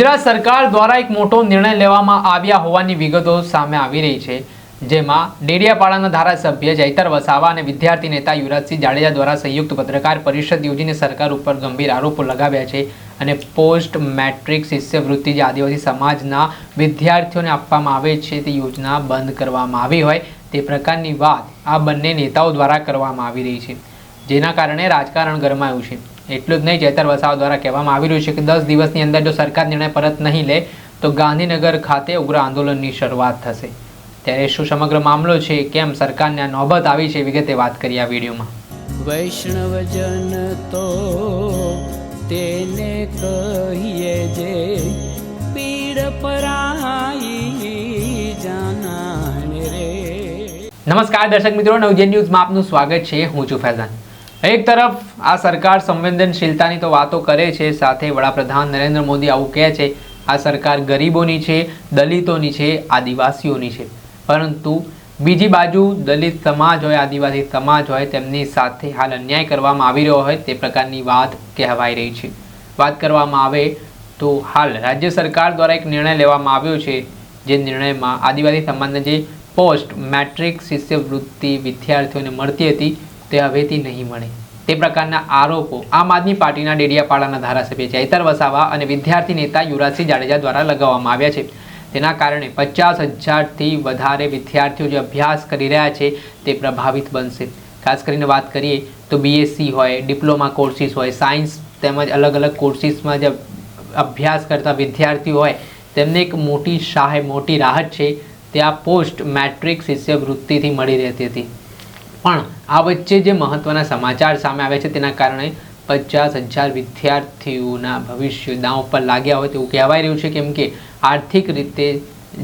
ગુજરાત સરકાર દ્વારા એક મોટો નિર્ણય લેવામાં આવ્યા હોવાની વિગતો સામે આવી રહી છે, જેમાં ડેડિયાપાડાના ધારાસભ્ય જયતર વસાવા અને વિદ્યાર્થી નેતા યુવરાજસિંહ જાડેજા દ્વારા સંયુક્ત પત્રકાર પરિષદ યોજીને સરકાર ઉપર ગંભીર આરોપો લગાવ્યા છે અને પોસ્ટ મેટ્રિક શિષ્યવૃત્તિ જે આદિવાસી સમાજના વિદ્યાર્થીઓને આપવામાં આવે છે તે યોજના બંધ કરવામાં આવી હોય તે પ્રકારની વાત આ બંને નેતાઓ દ્વારા કરવામાં આવી રહી છે, જેના કારણે રાજકારણ ગરમાયું છે. એટલું જ નહીં ચેતર વસાવા દ્વારા કહેવામાં આવી રહ્યું છે કે દસ દિવસની અંદર જો સરકાર નિર્ણય પરત નહીં લે તો ગાંધીનગર ખાતે ઉગ્ર આંદોલનની શરૂઆત થશે. ત્યારે શું સમગ્ર મામલો છે કેમ સરકારને આ નોબત આવી છે વિગતે વાત કરી આ વિડીયોમાં. વૈષ્ણવજન તો તેને કહીએ જે પીડ પરાઈ જાના રે. નમસ્કાર દર્શક મિત્રો નવજન ન્યૂઝમાં આપનું સ્વાગત છે. હું છું ફૈઝાન. એક તરફ આ સરકાર સંવેદનશીલતાની તો વાતો કરે છે, સાથે વડાપ્રધાન નરેન્દ્ર મોદી આવું કહે છે, આ સરકાર ગરીબોની છે, દલિતોની છે, આદિવાસીઓની છે. પરંતુ બીજી બાજુ દલિત સમાજ હોય, આદિવાસી સમાજ હોય, તેમની સાથે હાલ અન્યાય કરવામાં આવી રહ્યો હોય, તે પ્રકારની વાત કહેવાઈ રહી છે. વાત કરવામાં આવે તો હાલ રાજ્ય સરકાર દ્વારા એક નિર્ણય લેવામાં આવ્યો છે, જે નિર્ણયમાં આદિવાસી સમાજને જે પોસ્ટ મેટ્રિક શિષ્યવૃત્તિ વિદ્યાર્થીઓને મળતી હતી તે હવેથી નહીં મળે. તે પ્રકારના આરોપો આમ આદમી પાર્ટીના ડેડિયાપાડાના ધારાસભ્ય ચૈતર વસાવા અને વિદ્યાર્થી નેતા યુવરાજસિંહ જાડેજા દ્વારા લગાવવામાં આવ્યા છે. તેના કારણે પચાસ હજારથી વધારે વિદ્યાર્થીઓ જે અભ્યાસ કરી રહ્યા છે તે પ્રભાવિત બનશે. ખાસ કરીને વાત કરીએ તો બીએસસી હોય, ડિપ્લોમા કોર્સિસ હોય, સાયન્સ તેમજ અલગ અલગ કોર્સિસમાં જે અભ્યાસ કરતા વિદ્યાર્થીઓ હોય, તેમને એક મોટી સહાય મોટી રાહત છે. તે આ પોસ્ટ મેટ્રિક શિષ્યવૃત્તિથી મળી રહેતી હતી. પણ આ વચ્ચે જે મહત્ત્વના સમાચાર સામે આવ્યા છે તેના કારણે પચાસ હજાર વિદ્યાર્થીઓના ભવિષ્ય દાવ પર લાગ્યા હોય તેવું કહેવાય રહ્યું છે, કેમ કે આર્થિક રીતે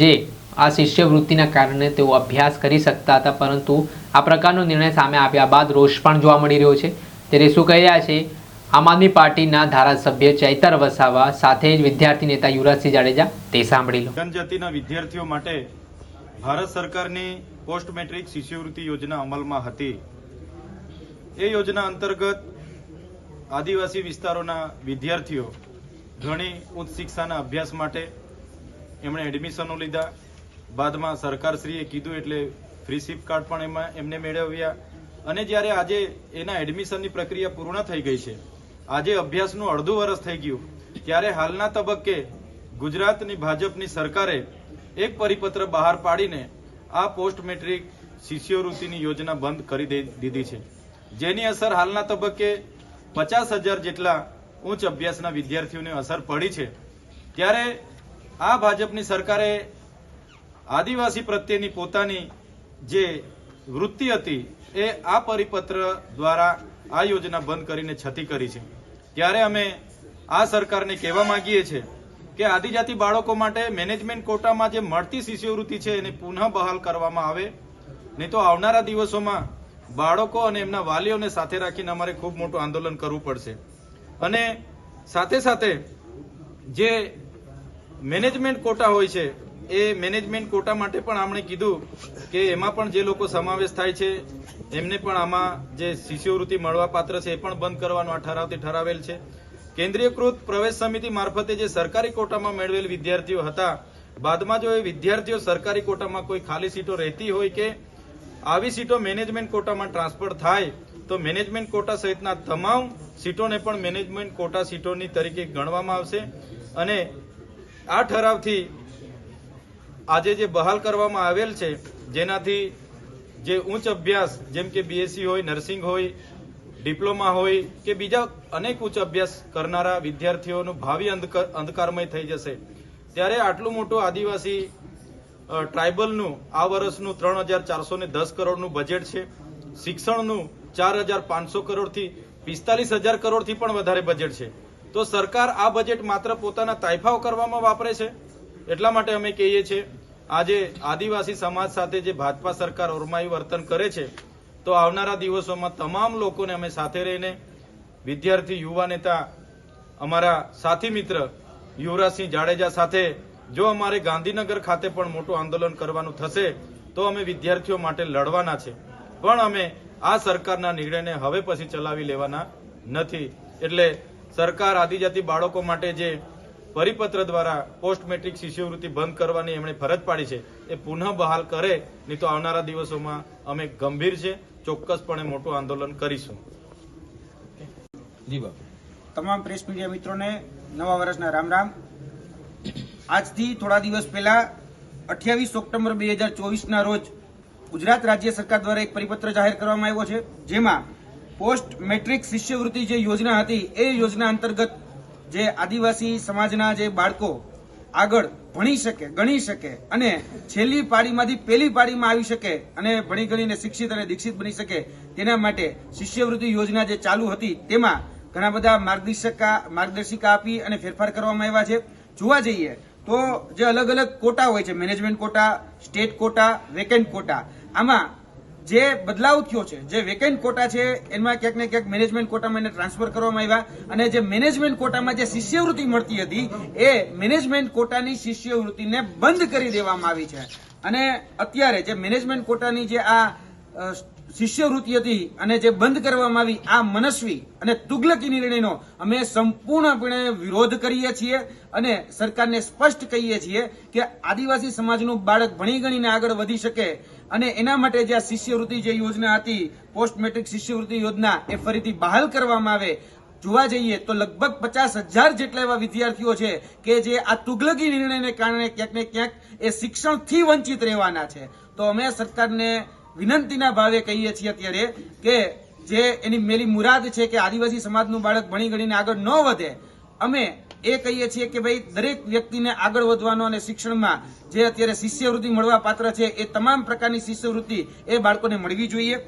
જે આ શિષ્યવૃત્તિના કારણે તેઓ અભ્યાસ કરી શકતા હતા, પરંતુ આ પ્રકારનો નિર્ણય સામે આવ્યા બાદ રોષ પણ જોવા મળી રહ્યો છે. ત્યારે શું કહી રહ્યા છે? આમ આદમી પાર્ટીના ધારાસભ્ય ચૈતર વસાવા સાથે જ વિદ્યાર્થી નેતા યુવરાજસિંહ જાડેજા, તે સાંભળી લો. જનજાતિના વિદ્યાર્થીઓ માટે ભારત સરકારની પોસ્ટ મેટ્રિક શિષ્યવૃત્તિ યોજના અમલમાં હતી. એ યોજના અંતર્ગત આદિવાસી વિસ્તારોના વિદ્યાર્થીઓ ઘણી ઉચ્ચ શિક્ષાના અભ્યાસ માટે એમણે એડમિશનો લીધા. બાદમાં સરકારશ્રીએ કીધું એટલે ફ્રી શિપ કાર્ડ પણ એમાં એમને મેળવ્યા. અને જ્યારે આજે એના એડમિશનની પ્રક્રિયા પૂર્ણ થઈ ગઈ છે, આજે અભ્યાસનું અડધું વર્ષ થઈ ગયું, ત્યારે હાલના તબક્કે ગુજરાતની ભાજપની સરકારે એક પરિપત્ર બહાર પાડીને આ પોસ્ટ મેટ્રિક શિષ્યવૃત્તિની યોજના બંધ કરી દીધી છે. જેની અસર હાલના તબક્કે પચાસ હજાર જેટલા ઉચ્ચ અભ્યાસના વિદ્યાર્થીઓને અસર પડી છે. ત્યારે આ ભાજપની સરકારે આદિવાસી પ્રત્યેની પોતાની જે વૃત્તિ હતી, એ આ પરિપત્ર દ્વારા આ યોજના બંધ કરીને છતી કરી છે. ત્યારે અમે આ સરકારને કહેવા માંગીએ છીએ કે આદિજાતિ બાળકો માટે મેનેજમેન્ટ કોટામાં જે મળતી શિષ્યવૃત્તિ છે એને પુનઃ બહાલ કરવામાં આવે. નહીં તો આવનારા દિવસોમાં બાળકો અને એમના વાલીઓને સાથે રાખીને અમારે ખૂબ મોટું આંદોલન કરવું પડશે. અને સાથે સાથે જે મેનેજમેન્ટ કોટા હોય છે, એ મેનેજમેન્ટ કોટા માટે પણ આપણે કીધું કે એમાં પણ જે લોકો સમાવેશ થાય છે, એમને પણ આમાં જે શિષ્યવૃત્તિ મળવા પાત્ર છે એ પણ બંધ કરવાનો આ ઠરાવથી ઠરાવેલ છે. કેન્દ્રીયકૃત પ્રવેશ સમિતિ મારફતે જે સરકારી કોટામાં મેળવેલ વિદ્યાર્થીઓ હતા, બાદમાં જો એ વિદ્યાર્થીઓ સરકારી કોટામાં કોઈ ખાલી સીટો રહેતી હોય કે આવી સીટો મેનેજમેન્ટ કોટામાં ટ્રાન્સફર થાય, તો મેનેજમેન્ટ કોટા સહિતના તમામ સીટોને પણ મેનેજમેન્ટ કોટા સીટોની તરીકે ગણવામાં આવશે. અને આ ઠરાવથી આજે જે બહાલ કરવામાં આવેલ છે, જેનાથી જે ઉચ્ચ અભ્યાસ, જેમ કે બીએસસી હોય, નર્સિંગ હોય ડિપ્લોમા હોય કે બીજા અનેક ઉચ્ચ અભ્યાસ કરનારા વિદ્યાર્થીઓનું ભાવિ અંધક- અંધકારમય થઈ જશે. ત્યારે આટલું મોટું આદિવાસી ટ્રાઇબલનું આ વર્ષનું ત્રણ હજાર ચારસો ને દસ કરોડનું બજેટ છે. શિક્ષણનું ચાર હજાર પાંચસો કરોડથી પિસ્તાલીસ હજાર કરોડથી પણ વધારે બજેટ છે. તો સરકાર આ બજેટ માત્ર પોતાના તાઇફાઓ કરવામાં વાપરે છે? એટલા માટે અમે કહીએ છીએ, આજે આદિવાસી સમાજ સાથે જે ભાજપા સરકાર ઓરમાયું વર્તન કરે છે તો આવનારા દિવસોમાં તમામ લોકોને અમે સાથે રહીને વિદ્યાર્થી યુવા નેતા, અમારા સાથી મિત્ર યુવરાજસિંહ જાડેજા સાથે જો અમારે ગાંધીનગર ખાતે પણ મોટું આંદોલન કરવાનું થશે, તો અમે વિદ્યાર્થીઓ માટે લડવાના છે. પણ અમે આ સરકારના નિર્ણયને હવે પછી ચલાવી લેવાના નથી. એટલે સરકાર આદિજાતિ બાળકો માટે જે પરિપત્ર દ્વારા પોસ્ટ મેટ્રિક શિષ્યવૃત્તિ બંધ કરવાની એમણે ફરજ પાડી છે, એ પુનઃ બહાલ કરે, નહીં તો આવનારા દિવસોમાં અમે ગંભીર છે. ચોક્કસપણે મોટું આંદોલન કરીશું. તમામ પ્રેસ મીડિયા મિત્રોને નવા વર્ષના રામ રામ. આજથી થોડા દિવસ પહેલા અઠ્યાવીસ ઓક્ટોબર બે હજાર ચોવીસના રોજ ગુજરાત રાજ્ય સરકાર દ્વારા એક પરિપત્ર જાહેર કરવામાં આવ્યો છે, જેમાં પોસ્ટ મેટ્રિક શિષ્યવૃત્તિ જે યોજના હતી, એ યોજના અંતર્ગત જે આદિવાસી સમાજના જે બાળકો આગળ ભણી શકે, ગણી શકે અને છેલ્લી પાડીમાંથી પહેલી પાડીમાં આવી શકે અને ભણી ગણીને શિક્ષિત અને દીક્ષિત બની શકે તેના માટે શિષ્યવૃત્તિ યોજના જે ચાલુ હતી તેમાં ઘણા બધા માર્ગદર્શિકા માર્ગદર્શિકા આપી અને ફેરફાર કરવામાં આવ્યા છે. જોવા જઈએ તો જે અલગ અલગ કોટા હોય છે, management quota, state quota, vacant quota, આમાં જે બદલાવ થયો છે, જે વેકેન્ટ કોટા છે, એમાં ક્યાંક ને ક્યાંક મેનેજમેન્ટ કોટામાં એને ટ્રાન્સફર કરવામાં આવ્યા અને જે મેનેજમેન્ટ કોટામાં જે શિષ્યવૃત્તિ મળતી હતી, એ મેનેજમેન્ટ કોટાની શિષ્યવૃત્તિને બંધ કરી દેવામાં આવી છે. અને અત્યારે જે મેનેજમેન્ટ કોટાની જે આ શિષ્યવૃત્તિ હતી અને જે બંધ કરવામાં આવી આ મનસ્વી અને તુગલકી નિર્ણયનો અમે સંપૂર્ણપણે વિરોધ કરીએ છીએ અને સરકારને સ્પષ્ટ કહીએ છીએ કે આદિવાસી સમાજનું બાળક ભણી ગણીને આગળ વધી શકે અને એના માટે જે આ શિષ્યવૃત્તિ જે યોજના હતી પોસ્ટ મેટ્રિક શિષ્યવૃત્તિ યોજના, એ ફરીથી બહાલ કરવામાં આવે, જોવા જઈએ તો લગભગ પચાસ હજાર જેટલા એવા વિદ્યાર્થીઓ છે કે જે આ તુગલકી નિર્ણયને કારણે ક્યાંક ને ક્યાંક એ શિક્ષણથી વંચિત રહેવાના છે. તો અમે સરકારને વિનંતીના ભાવે કહીએ છીએ અત્યારે કે જે એની મેલી મુરાદ છે કે આદિવાસી સમાજનું બાળક ભણી ગણીને આગળ ન વધે, અમે એ કહીએ છીએ કે ભાઈ, દરેક વ્યક્તિને આગળ વધવાનો અને શિક્ષણમાં જે અત્યારે શિષ્યવૃત્તિ મળવા પાત્ર છે, એ તમામ પ્રકારની શિષ્યવૃત્તિ એ બાળકોને મળવી જોઈએ.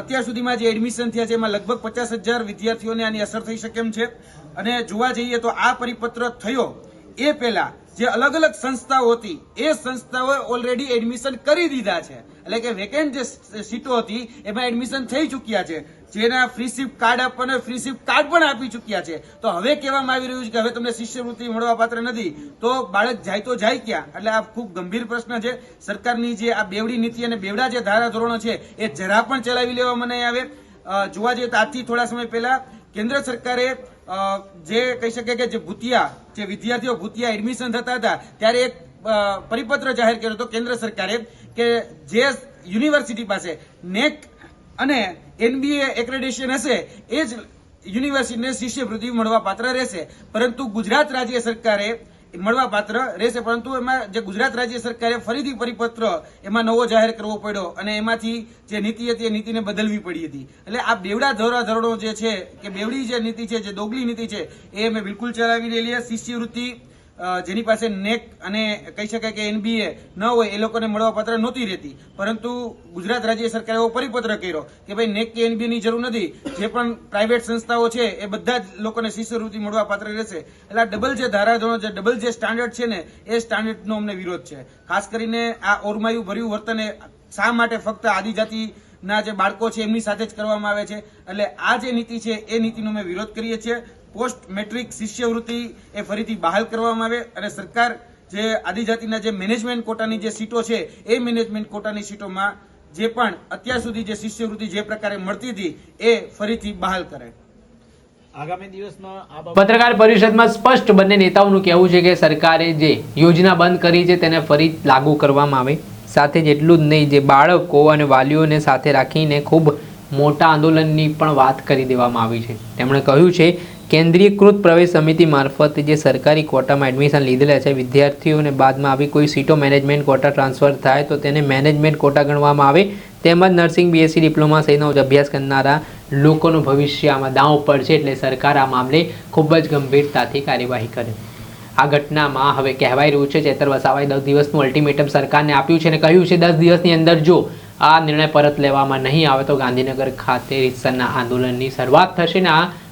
અત્યાર સુધીમાં જે એડમિશન થયા છે, એમાં લગભગ પચાસ હજાર વિદ્યાર્થીઓને આની અસર થઈ શકે એમ છે. અને જોવા જઈએ તો આ પરિપત્ર થયો એ પહેલા જે અલગ અલગ સંસ્થાઓ હતી, એ સંસ્થાઓએ ઓલરેડી એડમિશન કરી દીધા છે. એટલે કે વેકેન્ટ જે સીટો હતી, એમાં એડમિશન થઈ ચૂક્યા છે. જેના ફ્રી શિફ્ટ કાર્ડ આપવાના ફ્રી શિફ્ટ કાર્ડ પણ આપી ચૂક્યા છે. તો હવે કહેવામાં આવી રહ્યું છે કે હવે તમને શિષ્યવૃત્તિ મળવા પાત્ર નથી. તો બાળક જાય તો જાય ક્યાં? એટલે આ ખૂબ ગંભીર પ્રશ્ન છે. સરકારની જે આ બેવડી નીતિ અને બેવડા જે ધારા ધોરણો છે, એ જરા પણ ચલાવી લેવામાં નહીં આવે. જોવા જઈએ તો આજથી થોડા સમય પહેલા કેન્દ્ર સરકારે જે કહી શકે કે જે ભૂતિયા, જે વિદ્યાર્થીઓ ભૂતિયા એડમિશન થતા હતા, ત્યારે એક પરિપત્ર જાહેર કર્યો હતો કેન્દ્ર સરકારે. કે જે યુનિવર્સિટી પાસે નેક અને એનબીએ એક્રેડિશન હશે, એ જ યુનિવર્સિટીને શિષ્યવૃત્તિ મળવા પાત્ર રહેશે. પરંતુ ગુજરાત રાજ્ય સરકારે મળવા પાત્ર રહેશે, પરંતુ એમાં જે ગુજરાત રાજ્ય સરકારે ફરીથી પરિપત્ર એમાં નવો જાહેર કરવો પડ્યો અને એમાંથી જે નીતિ હતી એ નીતિને બદલવી પડી હતી. એટલે આ બેવડા ધોરા ધોરણો જે છે, કે બેવડી જે નીતિ છે, જે દોગલી નીતિ છે, એ અમે બિલકુલ ચલાવી રહેલી શિષ્યવૃત્તિ જેની પાસે નેક અને કહી શકાય કે એનબીએ ન હોય, એ લોકોને મળવા પાત્ર નહોતી રહેતી. પરંતુ ગુજરાત રાજ્ય સરકારે એવો પરિપત્ર કર્યો કે ભાઈ, નેક કે એનબીએની જરૂર નથી. જે પણ પ્રાઇવેટ સંસ્થાઓ છે, એ બધા જ લોકોને શિષ્યવૃત્તિ મળવા પાત્ર રહેશે. એટલે ડબલ જે ધારાધોરણો જે ડબલ જે સ્ટાન્ડર્ડ છે ને, એ સ્ટાન્ડર્ડનો અમને વિરોધ છે. ખાસ કરીને આ ઓરમાયું ભર્યું વર્તન શા માટે ફક્ત આદિજાતિ ના જે બાળકો છે, એમની સાથે જ કરવામાં આવે છે? એટલે આ જે નીતિ છે, એ નીતિનો અમે વિરોધ કરીએ છીએ. પોસ્ટ મેટ્રિક શિષ્યવૃત્તિ એ ફરીથી બહાલ કરવામાં આવે અને સરકાર જે આદિજાતિના જે મેનેજમેન્ટ કોટાની જે સીટો છે એ મેનેજમેન્ટ કોટાની સીટોમાં જે પણ અત્યાર સુધી જે શિષ્યવૃત્તિ જે પ્રકારે મળતી હતી એ ફરીથી બહાલ કરે. આગામી દિવસમાં પત્રકાર પરિષદમાં સ્પષ્ટ બંને નેતાઓનું કહેવું છે કે સરકારે જે યોજના બંધ કરી છે તેને ફરી લાગુ કરવામાં આવે. સાથે જ એટલું જ નહીં જે બાળકો અને વાલીઓને સાથે રાખીને ખૂબ મોટા આંદોલનની પણ વાત કરી દેવામાં આવી છે. તેમણે કહ્યું છે કેન્દ્રીયકૃત પ્રવેશ સમિતિ મારફત જે સરકારી કોટામાં એડમિશન લીધેલા છે, વિદ્યાર્થીઓને બાદમાં આવી કોઈ સીટો મેનેજમેન્ટ કોટા ટ્રાન્સફર થાય તો તેને મેનેજમેન્ટ કોટા ગણવામાં આવે. તેમજ નર્સિંગ બીએસસી ડિપ્લોમા સહિતનો અભ્યાસ કરનારા લોકોનું ભવિષ્ય આમાં દાવ ઉપર છે એટલે સરકાર આ મામલે ખૂબ જ ગંભીરતાથી કાર્યવાહી કરે. આ ઘટનામાં હવે કહેવાય રહ્યું છે, ચેતર વસાવાએ દસ દિવસનું અલ્ટિમેટમ સરકારને આપ્યું છે અને કહ્યું છે, દસ દિવસની અંદર જો આ નિર્ણય પરત લેવામાં નહીં આવે તો ગાંધીનગર ખાતે રીતસરના આંદોલનની શરૂઆત થશે ને આ